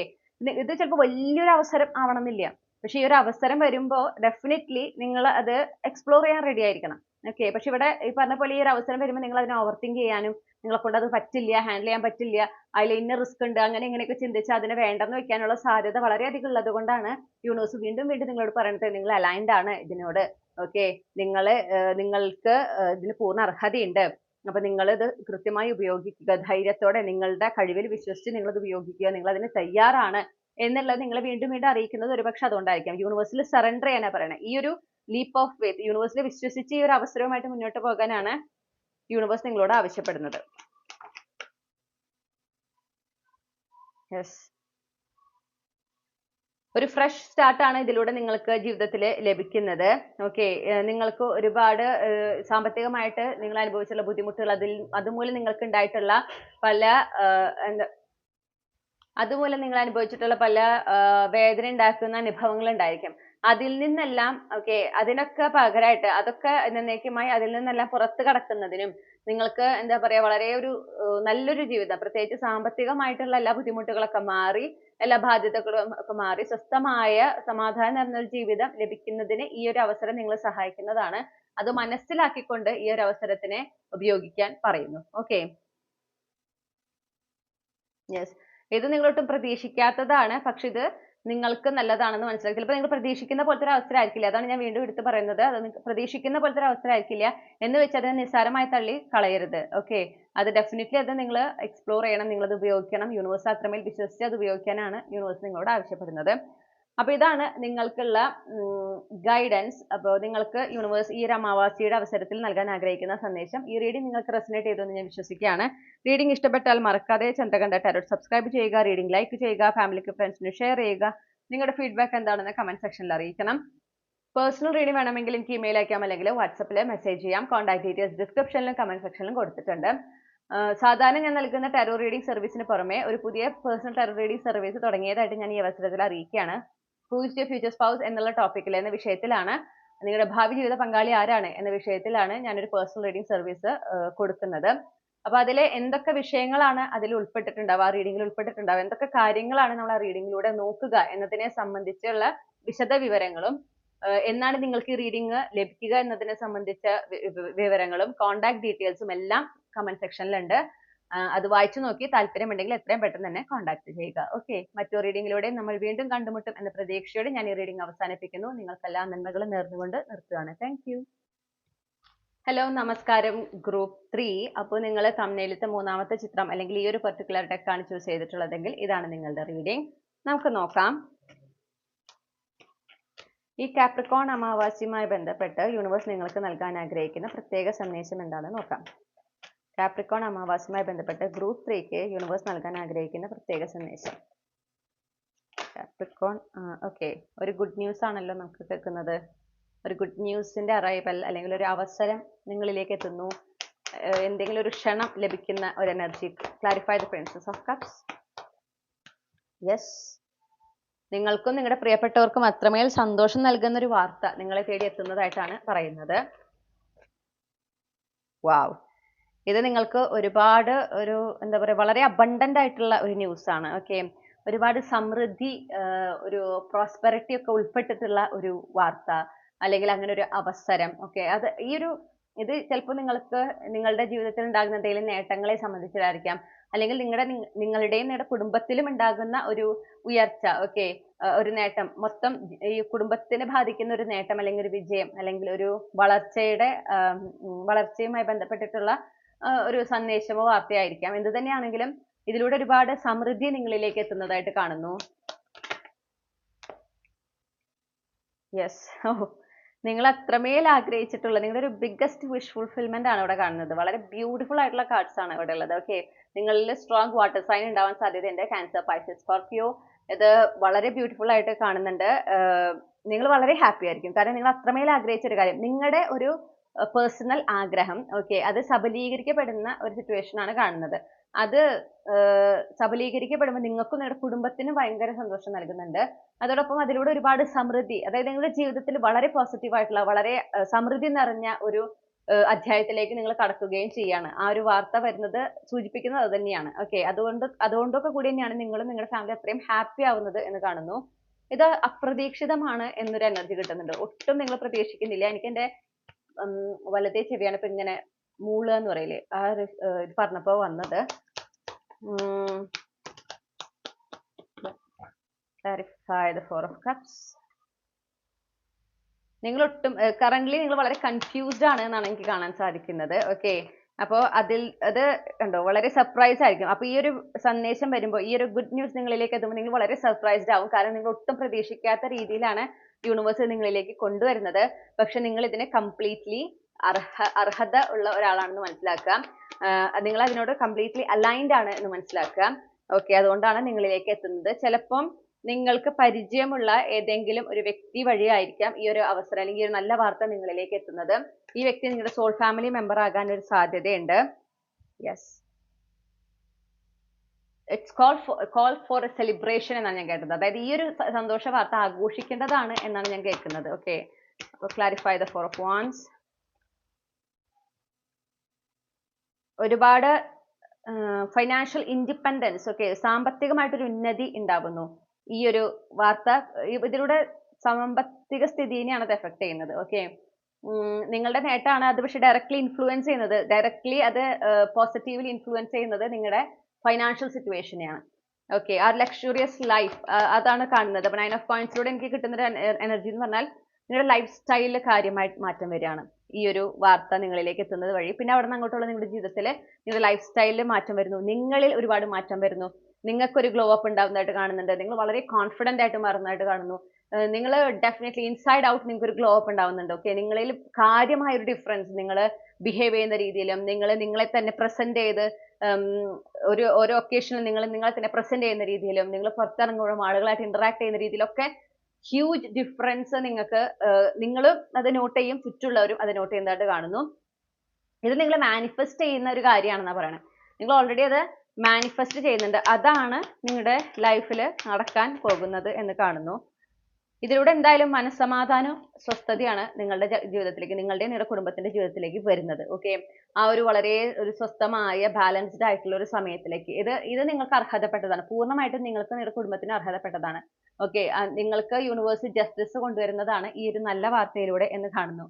ഇത് ചിലപ്പോൾ വലിയൊരു അവസരം ആവണമെന്നില്ല. പക്ഷെ ഈ ഒരു അവസരം വരുമ്പോൾ ഡെഫിനറ്റ്ലി നിങ്ങൾ അത് എക്സ്പ്ലോർ ചെയ്യാൻ റെഡി ആയിരിക്കണം. ഓക്കെ പക്ഷെ ഇവിടെ ഈ പറഞ്ഞ പോലെ ഈ ഒരു അവസരം വരുമ്പോൾ നിങ്ങൾ അതിനെ ഓവർ തിങ്ക് ചെയ്യാനും നിങ്ങളെ കൊണ്ട് അത് പറ്റില്ല ഹാൻഡിൽ ചെയ്യാൻ പറ്റില്ല അതിൽ ഇന്ന റിസ്ക് ഉണ്ട് അങ്ങനെ ഇങ്ങനെയൊക്കെ ചിന്തിച്ച് അതിനെ വേണ്ടെന്ന് വെക്കാനുള്ള സാധ്യത വളരെയധികം ഉള്ളത് കൊണ്ടാണ് യൂണിവേഴ്സ് വീണ്ടും വീണ്ടും നിങ്ങളോട് പറയുന്നത് നിങ്ങൾ അലൈൻഡ് ആണ് ഇതിനോട്. ഓക്കെ നിങ്ങൾ നിങ്ങൾക്ക് ഇതിന് പൂർണ അർഹതയുണ്ട്. അപ്പൊ നിങ്ങൾ ഇത് കൃത്യമായി ഉപയോഗിക്കുക. ധൈര്യത്തോടെ നിങ്ങളുടെ കഴിവിൽ വിശ്വസിച്ച് നിങ്ങൾ ഇത് ഉപയോഗിക്കുക. നിങ്ങൾ അതിന് തയ്യാറാണ് എന്നുള്ളത് നിങ്ങളെ വീണ്ടും വീണ്ടും അറിയിക്കുന്നത് ഒരുപക്ഷെ അതുകൊണ്ടായിരിക്കാം. യൂണിവേഴ്സിൽ സറണ്ടർ ചെയ്യാനാ പറയണേ. ഈ ഒരു ലീപ്പ് ഓഫ് ഫെയ്ത്ത് യൂണിവേഴ്സിൽ വിശ്വസിച്ച് ഈ ഒരു അവസരവുമായിട്ട് മുന്നോട്ട് പോകാനാണ് യൂണിവേഴ്സ് നിങ്ങളോട് ആവശ്യപ്പെടുന്നത്. യെസ് ഒരു fresh start ആണ് ഇതിലൂടെ നിങ്ങൾക്ക് ജീവിതത്തിൽ ലഭിക്കുന്നത്. Okay. നിങ്ങൾക്ക് ഒരുപാട് സാമ്പത്തികമായിട്ട് നിങ്ങൾ അനുഭവിച്ചിട്ടുള്ള ബുദ്ധിമുട്ടുകൾ അതിൽ അതുമൂലം നിങ്ങൾക്ക് ഉണ്ടായിട്ടുള്ള പല എന്താ അതുമൂലം നിങ്ങൾ അനുഭവിച്ചിട്ടുള്ള പല വേദന ഉണ്ടാക്കുന്ന അനുഭവങ്ങൾ ഉണ്ടായിരിക്കും. അതിൽ നിന്നെല്ലാം ഓക്കെ അതിനൊക്കെ പകരമായിട്ട് അതൊക്കെ എന്നേക്കുമായി അതിൽ നിന്നെല്ലാം പുറത്ത് കടക്കുന്നതിനും നിങ്ങൾക്ക് എന്താ പറയാ വളരെ ഒരു നല്ലൊരു ജീവിതം. പ്രത്യേകിച്ച് സാമ്പത്തികമായിട്ടുള്ള എല്ലാ ബുദ്ധിമുട്ടുകളൊക്കെ മാറി എല്ലാ ബാധ്യതകളും ഒക്കെ മാറി സ്വസ്ഥമായ സമാധാനം നിറഞ്ഞ ഒരു ജീവിതം ലഭിക്കുന്നതിന് ഈ ഒരു അവസരം നിങ്ങളെ സഹായിക്കുന്നതാണ്. അത് മനസ്സിലാക്കിക്കൊണ്ട് ഈ ഒരു അവസരത്തിനെ ഉപയോഗിക്കാൻ പറയുന്നു. ഓക്കെ. യെസ് ഇത് നിങ്ങളൊട്ടും പ്രതീക്ഷിക്കാത്തതാണ്. പക്ഷെ ഇത് നിങ്ങൾക്ക് നല്ലതാണെന്ന് മനസ്സിലാക്കി. ചിലപ്പോൾ നിങ്ങൾ പ്രതീക്ഷിക്കുന്ന പോലത്തെ ഒരു അവസരം ആയിരിക്കില്ല അതാണ് ഞാൻ വീണ്ടും എടുത്ത് പറയുന്നത്. അത് പ്രതീക്ഷിക്കുന്ന പോലത്തെ ഒരു അവസരം ആയിരിക്കില്ല എന്ന് വെച്ച് അതിനെ നിസ്സാരമായി തള്ളി കളയരുത്. ഓക്കെ അത് ഡെഫിനറ്റ്ലി അത് നിങ്ങൾ എക്സ്പ്ലോർ ചെയ്യണം. നിങ്ങൾ അത് ഉപയോഗിക്കണം. യൂണിവേഴ്സ് അത്രമേൽ വിശ്വസിച്ച് അത് ഉപയോഗിക്കാനാണ് യൂണിവേഴ്സ് നിങ്ങളോട് ആവശ്യപ്പെടുന്നത്. അപ്പൊ ഇതാണ് നിങ്ങൾക്കുള്ള ഗൈഡൻസ് അപ്പോൾ നിങ്ങൾക്ക് യൂണിവേഴ്സ് ഈ ഒരു അമാവാസിയുടെ അവസരത്തിൽ നൽകാൻ ആഗ്രഹിക്കുന്ന സന്ദേശം. ഈ റീഡിംഗ് നിങ്ങൾക്ക് റെസനേറ്റ് ചെയ്തു എന്ന് ഞാൻ വിശ്വസിക്കുകയാണ്. റീഡിംഗ് ഇഷ്ടപ്പെട്ടാൽ മറക്കാതെ ചന്ദ്രകണ്ഠ ടാരോട്ട് സബ്സ്ക്രൈബ് ചെയ്യുക റീഡിംഗ് ലൈക്ക് ചെയ്യുക ഫാമിലിക്ക് ഫ്രണ്ട്സിന് ഷെയർ ചെയ്യുക. നിങ്ങളുടെ ഫീഡ്ബാക്ക് എന്താണെന്ന് കമന്റ് സെക്ഷനിൽ അറിയിക്കണം. പേഴ്സണൽ റീഡിംഗ് വേണമെങ്കിൽ എനിക്ക് ഇമെയിൽ അയക്കാം അല്ലെങ്കിൽ വാട്സപ്പിൽ മെസ്സേജ് ചെയ്യാം. കോൺടാക്ട് ഡീറ്റെയിൽസ് ഡിസ്ക്രിപ്ഷനിലും കമന്റ് സെക്ഷനിലും കൊടുത്തിട്ടുണ്ട്. സാധാരണ ഞാൻ നൽകുന്ന ടെറോ റീഡിംഗ് സർവീസിന് പുറമെ ഒരു പുതിയ പേഴ്സണൽ ടെറോ റീഡിംഗ് സർവീസ് തുടങ്ങിയതായിട്ട് ഞാൻ ഈ അവസരത്തിൽ അറിയിക്കുകയാണ്. Who is your future spouse എന്നുള്ള ടോപ്പിക്കിൽ എന്ന വിഷയത്തിലാണ് നിങ്ങളുടെ ഭാവി ജീവിത പങ്കാളി ആരാണ് എന്ന വിഷയത്തിലാണ് ഞാനൊരു പേഴ്സണൽ റീഡിംഗ് സർവീസ് കൊടുക്കുന്നത്. അപ്പോൾ അതിലെ എന്തൊക്കെ വിഷയങ്ങളാണ് അതിൽ ഉൾപ്പെട്ടിട്ടുണ്ടാവുക ആ റീഡിംഗിൽ ഉൾപ്പെട്ടിട്ടുണ്ടാവുക എന്തൊക്കെ കാര്യങ്ങളാണ് നമ്മൾ ആ റീഡിംഗിലൂടെ നോക്കുക എന്നതിനെ സംബന്ധിച്ചുള്ള വിശദ വിവരങ്ങളും എന്നാണ് നിങ്ങൾക്ക് ഈ റീഡിംഗ് ലഭിക്കുക എന്നതിനെ സംബന്ധിച്ച വിവരങ്ങളും കോൺടാക്ട് ഡീറ്റെയിൽസും എല്ലാം കമന്റ് സെക്ഷനിലുണ്ട് അത് വായിച്ചു നോക്കി താല്പര്യമുണ്ടെങ്കിൽ എത്രയും പെട്ടെന്ന് തന്നെ കോൺടാക്ട് ചെയ്യുക. ഓക്കെ മറ്റു ലൂടെ നമ്മൾ വീണ്ടും കണ്ടുമുട്ടും എന്ന പ്രതീക്ഷയോടെ ഞാൻ ഈ റീഡിംഗ് അവസാനിപ്പിക്കുന്നു. നിങ്ങൾക്ക് എല്ലാ നന്മകളും നേർന്നുകൊണ്ട് നിർത്തുകയാണ്. താങ്ക് യു ഹലോ നമസ്കാരം ഗ്രൂപ്പ് ത്രീ അപ്പോൾ നിങ്ങൾ തമ്മിലത്തെ മൂന്നാമത്തെ ചിത്രം അല്ലെങ്കിൽ ഈ ഒരു പെർട്ടിക്കുലർ ആണ് ചൂസ് ചെയ്തിട്ടുള്ളതെങ്കിൽ ഇതാണ് നിങ്ങളുടെ റീഡിംഗ് നമുക്ക് നോക്കാം. ഈ കാപ്രിക്കോൺ അമാവാസിയുമായി ബന്ധപ്പെട്ട് യൂണിവേഴ്സ് നിങ്ങൾക്ക് നൽകാൻ ആഗ്രഹിക്കുന്ന പ്രത്യേക സന്ദേശം എന്താണെന്ന് നോക്കാം. കാപ്രിക്കോൺ അമാവാസിയുമായി ബന്ധപ്പെട്ട് ഗ്രൂപ്പ് ത്രീക്ക് യൂണിവേഴ്സ് നൽകാൻ ആഗ്രഹിക്കുന്ന പ്രത്യേക സന്ദേശം. കാപ്രിക്കോൺ ഓക്കെ ഒരു ഗുഡ് ന്യൂസ് ആണല്ലോ നമുക്ക് കേൾക്കുന്നത്. ഒരു ഗുഡ് ന്യൂസിന്റെ അറൈവൽ അല്ലെങ്കിൽ ഒരു അവസരം നിങ്ങളിലേക്ക് എത്തുന്നു. എന്തെങ്കിലും ഒരു ക്ഷണം ലഭിക്കുന്ന ഒരു energy clarify the princess of cups yes നിങ്ങൾക്കും നിങ്ങളുടെ പ്രിയപ്പെട്ടവർക്കും അത്രമേൽ സന്തോഷം നൽകുന്ന ഒരു വാർത്ത നിങ്ങളെ തേടി എത്തുന്നതായിട്ടാണ് പറയുന്നത്. വാവ് ഇത് നിങ്ങൾക്ക് ഒരുപാട് ഒരു എന്താ പറയുക വളരെ അബണ്ടന്റ് ആയിട്ടുള്ള ഒരു ന്യൂസാണ് ഓക്കെ ഒരുപാട് സമൃദ്ധി ഒരു പ്രോസ്പെറിറ്റി ഒക്കെ ഉൾപ്പെട്ടിട്ടുള്ള ഒരു വാർത്ത അല്ലെങ്കിൽ അങ്ങനെ ഒരു അവസരം. ഓക്കെ അത് ഈ ഒരു ഇത് ചിലപ്പോൾ നിങ്ങൾക്ക് നിങ്ങളുടെ ജീവിതത്തിൽ ഉണ്ടാകുന്ന എന്തെങ്കിലും നേട്ടങ്ങളെ സംബന്ധിച്ചിട്ടായിരിക്കാം. അല്ലെങ്കിൽ നിങ്ങളുടെ നിങ്ങളുടെയും നിങ്ങളുടെ കുടുംബത്തിലും ഉണ്ടാകുന്ന ഒരു ഉയർച്ച. ഓക്കെ ഒരു നേട്ടം. മൊത്തം ഈ കുടുംബത്തിനെ ബാധിക്കുന്ന ഒരു നേട്ടം അല്ലെങ്കിൽ ഒരു വിജയം അല്ലെങ്കിൽ ഒരു വളർച്ചയുടെ വളർച്ചയുമായി ബന്ധപ്പെട്ടിട്ടുള്ള ഒരു സന്ദേശമോ വാർത്തയായിരിക്കാം. എന്ത് തന്നെയാണെങ്കിലും ഇതിലൂടെ ഒരുപാട് സമൃദ്ധി നിങ്ങളിലേക്ക് എത്തുന്നതായിട്ട് കാണുന്നു. യെസ് ഓ നിങ്ങൾ അത്രമേൽ ആഗ്രഹിച്ചിട്ടുള്ള നിങ്ങളുടെ ഒരു ബിഗ്ഗസ്റ്റ് വിഷ് ഫുൾഫിൽമെന്റ് ആണ് ഇവിടെ കാണുന്നത്. വളരെ ബ്യൂട്ടിഫുൾ ആയിട്ടുള്ള കാർഡ്സ് ആണ് ഇവിടെ ഉള്ളത്. ഓക്കെ നിങ്ങളിൽ സ്ട്രോങ് വാട്ടർ സൈൻ ഉണ്ടാവാൻ സാധ്യതയുണ്ട് ക്യാൻസർ പൈസസ് സ്കോർപിയോ ഇത് വളരെ ബ്യൂട്ടിഫുൾ ആയിട്ട് കാണുന്നുണ്ട്. നിങ്ങൾ വളരെ ഹാപ്പി ആയിരിക്കും. കാരണം നിങ്ങൾ അത്രമേൽ ആഗ്രഹിച്ച ഒരു കാര്യം. നിങ്ങളുടെ ഒരു പേഴ്സണൽ ആഗ്രഹം. ഓക്കെ അത് സബലീകരിക്കപ്പെടുന്ന ഒരു സിറ്റുവേഷൻ ആണ് കാണുന്നത്. അത് സബലീകരിക്കപ്പെടുമ്പോൾ നിങ്ങൾക്കും നിങ്ങളുടെ കുടുംബത്തിനും ഭയങ്കര സന്തോഷം നൽകുന്നുണ്ട്. അതോടൊപ്പം അതിലൂടെ ഒരുപാട് സമൃദ്ധി അതായത് നിങ്ങളുടെ ജീവിതത്തിൽ വളരെ പോസിറ്റീവ് ആയിട്ടുള്ള വളരെ സമൃദ്ധി നിറഞ്ഞ ഒരു അധ്യായത്തിലേക്ക് നിങ്ങൾ കടക്കുകയും ചെയ്യാണ്. ആ ഒരു വാർത്ത വരുന്നത് സൂചിപ്പിക്കുന്നത് അത് തന്നെയാണ്. ഓക്കെ അതുകൊണ്ട് അതുകൊണ്ടൊക്കെ കൂടി തന്നെയാണ് നിങ്ങളും നിങ്ങളുടെ ഫാമിലി അത്രയും ഹാപ്പി ആവുന്നത് എന്ന് കാണുന്നു. ഇത് അപ്രതീക്ഷിതമാണ് എന്നൊരു എനർജി കിട്ടുന്നുണ്ട്. ഒട്ടും നിങ്ങൾ പ്രതീക്ഷിക്കുന്നില്ല. എനിക്ക് എന്റെ ഉം, വലതേ ചെവിയാണ് ഇപ്പൊ ഇങ്ങനെ മൂളുക എന്ന് പറയില്ലേ ആ ഒരു ഇത് പറഞ്ഞപ്പോ വന്നത്. ഫോർ ഓഫ് കപ്സ് നിങ്ങൾ ഒട്ടും കറന്റ് നിങ്ങൾ വളരെ കൺഫ്യൂസ്ഡ് ആണ് എന്നാണ് എനിക്ക് കാണാൻ സാധിക്കുന്നത്. ഓക്കെ അപ്പോൾ അതിൽ അത് കണ്ടോ വളരെ സർപ്രൈസ് ആയിരിക്കും. അപ്പോൾ ഈ ഒരു സന്ദേശം വരുമ്പോൾ ഈ ഒരു ഗുഡ് ന്യൂസ് നിങ്ങളിലേക്ക് എത്തുമ്പോൾ നിങ്ങൾ വളരെ സർപ്രൈസ്ഡ് ആവും. കാരണം നിങ്ങൾ ഒട്ടും പ്രതീക്ഷിക്കാത്ത രീതിയിലാണ് യൂണിവേഴ്സ് നിങ്ങളിലേക്ക് കൊണ്ടുവരുന്നത്. പക്ഷെ നിങ്ങൾ ഇതിനെ കംപ്ലീറ്റ്ലി അർഹ അർഹത ഉള്ള ഒരാളാണെന്ന് മനസ്സിലാക്കുക. നിങ്ങൾ അതിനോട് കംപ്ലീറ്റ്ലി അലൈൻഡ് ആണ് എന്ന് മനസ്സിലാക്കുക. ഓക്കെ അതുകൊണ്ടാണ് നിങ്ങളിലേക്ക് എത്തുന്നത്. ചിലപ്പം നിങ്ങൾക്ക് പരിചയമുള്ള ഏതെങ്കിലും ഒരു വ്യക്തി വഴിയായിരിക്കാം ഈ ഒരു അവസരം അല്ലെങ്കിൽ ഒരു നല്ല വാർത്ത നിങ്ങളിലേക്ക് എത്തുന്നത്. ഈ വ്യക്തി നിങ്ങളുടെ സോൾ ഫാമിലി മെമ്പർ ആകാൻ ഒരു സാധ്യതയുണ്ട്. Yes it's call for call for a celebration എന്നാണ് ഞാൻ കേട്ടത്. അതായത് ഈ ഒരു സന്തോഷ വാർത്ത ആഘോഷിക്കേണ്ടതാണ് എന്നാണ് ഞാൻ കേൾക്കുന്നത്. ഓക്കെ അപ്പോൾ clarify the four of wands ഒരുപാട് ഫൈനാൻഷ്യൽ ഇൻഡിപെൻഡൻസ് ഓക്കെ സാമ്പത്തികമായിട്ടൊരു ഉന്നതി ഉണ്ടാവുന്നു. ഈ ഒരു വാർത്ത ഇതിലൂടെ സാമ്പത്തിക സ്ഥിതിനെയാണ് അത് എഫക്ട് ചെയ്യുന്നത്. ഓക്കെ നിങ്ങളുടെ നേട്ടമാണ് അത് പക്ഷെ ഡയറക്ട്ലി ഇൻഫ്ലുവൻസ് ചെയ്യുന്നത്. ഡയറക്ട്ലി അത് പോസിറ്റീവ്ലി ഇൻഫ്ലുവൻസ് ചെയ്യുന്നത് നിങ്ങളുടെ ഫൈനാൻഷ്യൽ സിറ്റുവേഷനെയാണ് ഓക്കെ ആ ലക്ഷറിയസ് ലൈഫ് അതാണ് കാണുന്നത്. അപ്പോൾ നയൻ ഓഫ് പോയിന്റ്സിലൂടെ എനിക്ക് കിട്ടുന്ന എനർജി എന്ന് പറഞ്ഞാൽ നിങ്ങളുടെ ലൈഫ് സ്റ്റൈലിൽ കാര്യമായിട്ട് മാറ്റം വരികയാണ്. ഈ ഒരു വാർത്ത നിങ്ങളിലേക്ക് എത്തുന്നത് വഴി. പിന്നെ അവിടെ നിന്ന് അങ്ങോട്ടുള്ള നിങ്ങളുടെ ജീവിതത്തിൽ നിങ്ങളുടെ ലൈഫ് സ്റ്റൈലിൽ മാറ്റം വരുന്നു. നിങ്ങളിൽ ഒരുപാട് മാറ്റം വരുന്നു. നിങ്ങൾക്കൊരു ഗ്ലോ അപ്പ് ഉണ്ടാകുന്നതായിട്ട് കാണുന്നുണ്ട്. നിങ്ങൾ വളരെ കോൺഫിഡന്റ് ആയിട്ട് മാറുന്നതായിട്ട് കാണുന്നു. നിങ്ങൾ ഡെഫിനറ്റ്ലി ഇൻസൈഡ് ഔട്ട് നിങ്ങൾക്ക് ഒരു ഗ്ലോ അപ്പ് ഉണ്ടാകുന്നുണ്ട് ഓക്കെ നിങ്ങളിൽ കാര്യമായ ഒരു ഡിഫറൻസ് നിങ്ങൾ ബിഹേവ് ചെയ്യുന്ന രീതിയിലും നിങ്ങൾ നിങ്ങളെ തന്നെ പ്രസന്റ് ചെയ്ത് ഒരു ഓരോ ഒക്കേഷനിൽ നിങ്ങൾ നിങ്ങളെ തന്നെ പ്രസന്റ് ചെയ്യുന്ന രീതിയിലും നിങ്ങൾ പുറത്തിറങ്ങുമ്പോഴും ആളുകളായിട്ട് ഇന്ററാക്ട് ചെയ്യുന്ന രീതിയിലൊക്കെ ഹ്യൂജ് ഡിഫറൻസ് നിങ്ങൾക്ക് നിങ്ങളും അത് നോട്ട് ചെയ്യും ചുറ്റുള്ളവരും അത് നോട്ട് ചെയ്യുന്നതായിട്ട് കാണുന്നു. ഇത് നിങ്ങൾ മാനിഫെസ്റ്റ് ചെയ്യുന്ന ഒരു കാര്യമാണെന്നാണ് പറയുന്നത് നിങ്ങൾ ഓൾറെഡി അത് മാനിഫെസ്റ്റ് ചെയ്യുന്നുണ്ട്. അതാണ് നിങ്ങളുടെ ലൈഫിൽ നടക്കാൻ പോകുന്നത് എന്ന് കാണുന്നു. ഇതിലൂടെ എന്തായാലും മനസ്സമാധാനവും സ്വസ്ഥതയാണ് നിങ്ങളുടെ ജീവിതത്തിലേക്ക് നിങ്ങളുടെ നിങ്ങളുടെ കുടുംബത്തിന്റെ ജീവിതത്തിലേക്ക് വരുന്നത്. ഓക്കെ ആ ഒരു വളരെ ഒരു സ്വസ്ഥമായ ബാലൻസ്ഡ് ആയിട്ടുള്ള ഒരു സമയത്തിലേക്ക്. ഇത് ഇത് നിങ്ങൾക്ക് അർഹതപ്പെട്ടതാണ്. പൂർണമായിട്ടും നിങ്ങൾക്ക് നിങ്ങളുടെ കുടുംബത്തിന് അർഹതപ്പെട്ടതാണ്. ഓക്കെ നിങ്ങൾക്ക് യൂണിവേഴ്സ് ജസ്റ്റിസ് കൊണ്ടുവരുന്നതാണ് ഈ ഒരു നല്ല വാർത്തയിലൂടെ എന്ന് കാണുന്നു.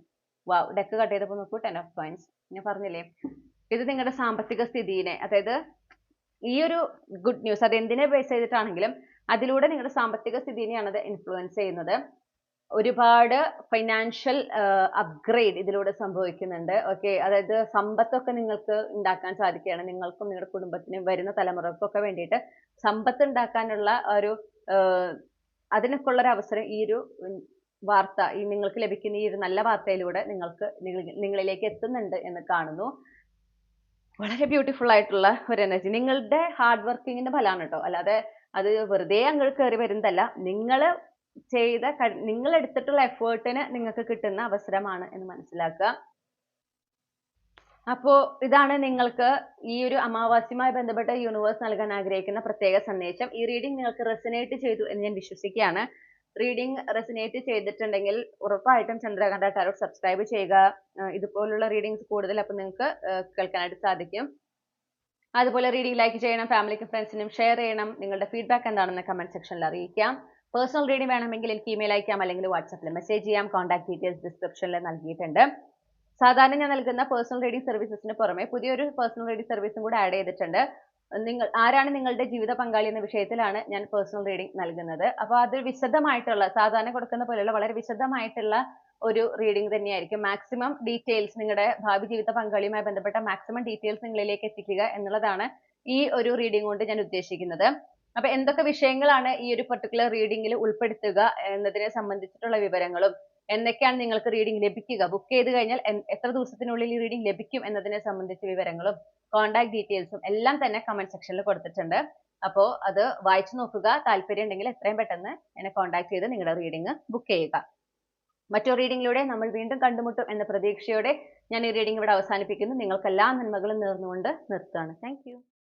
വാവ് ഡെക്ക് കട്ട് ചെയ്തപ്പോൾ നോക്കൂ ടെൻ ഓഫ് പോയിന്റ്സ് ഞാൻ പറഞ്ഞില്ലേ? ഇത് നിങ്ങളുടെ സാമ്പത്തിക സ്ഥിതിനെ അതായത് ഈ ഒരു ഗുഡ് ന്യൂസ് അത് എന്തിനെ ബേസ് ചെയ്തിട്ടാണെങ്കിലും അതിലൂടെ നിങ്ങളുടെ സാമ്പത്തിക സ്ഥിതിനെയാണ് അത് ഇൻഫ്ലുവൻസ് ചെയ്യുന്നത്. ഒരുപാട് ഫൈനാൻഷ്യൽ അപ്ഗ്രേഡ് ഇതിലൂടെ സംഭവിക്കുന്നുണ്ട്. ഓക്കെ അതായത് സമ്പത്തൊക്കെ നിങ്ങൾക്ക് ഉണ്ടാക്കാൻ സാധിക്കുകയാണ്. നിങ്ങൾക്കും നിങ്ങളുടെ കുടുംബത്തിനും വരുന്ന തലമുറകൾക്കൊക്കെ വേണ്ടിയിട്ട് സമ്പത്ത് ഉണ്ടാക്കാനുള്ള ഒരു അതിനൊക്കെ ഉള്ളൊരു അവസരം ഈ ഒരു വാർത്ത ഈ നിങ്ങൾക്ക് ലഭിക്കുന്ന ഈ ഒരു നല്ല വാർത്തയിലൂടെ നിങ്ങൾക്ക് നിങ്ങളിലേക്ക് എത്തുന്നുണ്ട് എന്ന് കാണുന്നു. വളരെ ബ്യൂട്ടിഫുൾ ആയിട്ടുള്ള ഒരു എനർജി നിങ്ങളുടെ ഹാർഡ് വർക്കിങ്ങിന്റെ ഫലമാണ് കേട്ടോ അല്ലാതെ അത് വെറുതെ അങ്ങോട്ട് കയറി വരുന്നതല്ല. നിങ്ങൾ ചെയ്ത നിങ്ങൾ എടുത്തിട്ടുള്ള എഫേർട്ടിന് നിങ്ങൾക്ക് കിട്ടുന്ന അവസരമാണ് എന്ന് മനസ്സിലാക്കുക. അപ്പോ ഇതാണ് നിങ്ങൾക്ക് ഈ ഒരു അമാവാസ്യമായി ബന്ധപ്പെട്ട യൂണിവേഴ്സ് നൽകാൻ ആഗ്രഹിക്കുന്ന പ്രത്യേക സന്ദേശം. ഈ റീഡിംഗ് നിങ്ങൾക്ക് റെസനേറ്റ് ചെയ്തു എന്ന് ഞാൻ വിശ്വസിക്കുകയാണ്. റീഡിംഗ് റെസിനേറ്റ് ചെയ്തിട്ടുണ്ടെങ്കിൽ ഉറപ്പായിട്ടും ചന്ദ്രകാന്ത ടാരോട്ട് സബ്സ്ക്രൈബ് ചെയ്യുക. ഇതുപോലുള്ള റീഡിങ്സ് കൂടുതൽ അപ്പോൾ നിങ്ങൾക്ക് കേൾക്കാനായിട്ട് സാധിക്കും. അതുപോലെ റീഡിംഗ് ലൈക്ക് ചെയ്യണം ഫാമിലിക്കും ഫ്രണ്ട്സിനും ഷെയർ ചെയ്യണം. നിങ്ങളുടെ ഫീഡ്ബാക്ക് എന്താണെന്ന് കമന്റ് സെക്ഷനിൽ അറിയിക്കാം. പേഴ്സണൽ റീഡിംഗ് വേണമെങ്കിൽ എനിക്ക് ഇമെയിൽ അയക്കാം അല്ലെങ്കിൽ വാട്സാപ്പിൽ മെസ്സേജ് ചെയ്യാം. കോൺടാക്ട് ഡീറ്റെയിൽസ് ഡിസ്ക്രിപ്ഷനിൽ നൽകിയിട്ടുണ്ട്. സാധാരണ ഞാൻ നൽകുന്ന പേഴ്സണൽ റീഡിംഗ് സർവീസസിന് പുറമെ പുതിയൊരു പേഴ്സണൽ റീഡിംഗ് സർവീസും കൂടെ ആഡ് ചെയ്തിട്ടുണ്ട്. നിങ്ങൾ ആരാണ് നിങ്ങളുടെ ജീവിത പങ്കാളി എന്ന വിഷയത്തിലാണ് ഞാൻ പേഴ്സണൽ റീഡിംഗ് നൽകുന്നത്. അപ്പോൾ അത് വിശദമായിട്ടുള്ള സാധാരണ കൊടുക്കുന്ന പോലെയുള്ള വളരെ വിശദമായിട്ടുള്ള ഒരു റീഡിംഗ് തന്നെയായിരിക്കും. മാക്സിമം ഡീറ്റെയിൽസ് നിങ്ങളുടെ ഭാവി ജീവിത പങ്കാളിയുമായി ബന്ധപ്പെട്ട മാക്സിമം ഡീറ്റെയിൽസ് നിങ്ങളിലേക്ക് എത്തിക്കുക എന്നുള്ളതാണ് ഈ ഒരു റീഡിംഗ് കൊണ്ട് ഞാൻ ഉദ്ദേശിക്കുന്നത്. അപ്പൊ എന്തൊക്കെ വിഷയങ്ങളാണ് ഈ ഒരു പെർട്ടിക്കുലർ റീഡിംഗിൽ ഉൾപ്പെടുത്തുക എന്നതിനെ സംബന്ധിച്ചിട്ടുള്ള വിവരങ്ങളും എന്നൊക്കെയാണ് നിങ്ങൾക്ക് റീഡിംഗ് ലഭിക്കുക? ബുക്ക് ചെയ്തു കഴിഞ്ഞാൽ എത്ര ദിവസത്തിനുള്ളിൽ ഈ റീഡിംഗ് ലഭിക്കും എന്നതിനെ സംബന്ധിച്ച വിവരങ്ങളും കോൺടാക്ട് ഡീറ്റെയിൽസും എല്ലാം തന്നെ കമന്റ് സെക്ഷനിൽ കൊടുത്തിട്ടുണ്ട്. അപ്പോൾ അത് വായിച്ചു നോക്കുക. താല്പര്യം ഉണ്ടെങ്കിൽ എത്രയും പെട്ടെന്ന് എന്നെ കോൺടാക്ട് ചെയ്ത് നിങ്ങളുടെ റീഡിംഗ് ബുക്ക് ചെയ്യുക. മറ്റൊരു റീഡിംഗിലൂടെ നമ്മൾ വീണ്ടും കണ്ടുമുട്ടും എന്ന പ്രതീക്ഷയോടെ ഞാൻ ഈ റീഡിംഗ് ഇവിടെ അവസാനിപ്പിക്കുന്നു. നിങ്ങൾക്ക് എല്ലാ നന്മകളും നേർന്നുകൊണ്ട് നിർത്തുകയാണ്. താങ്ക്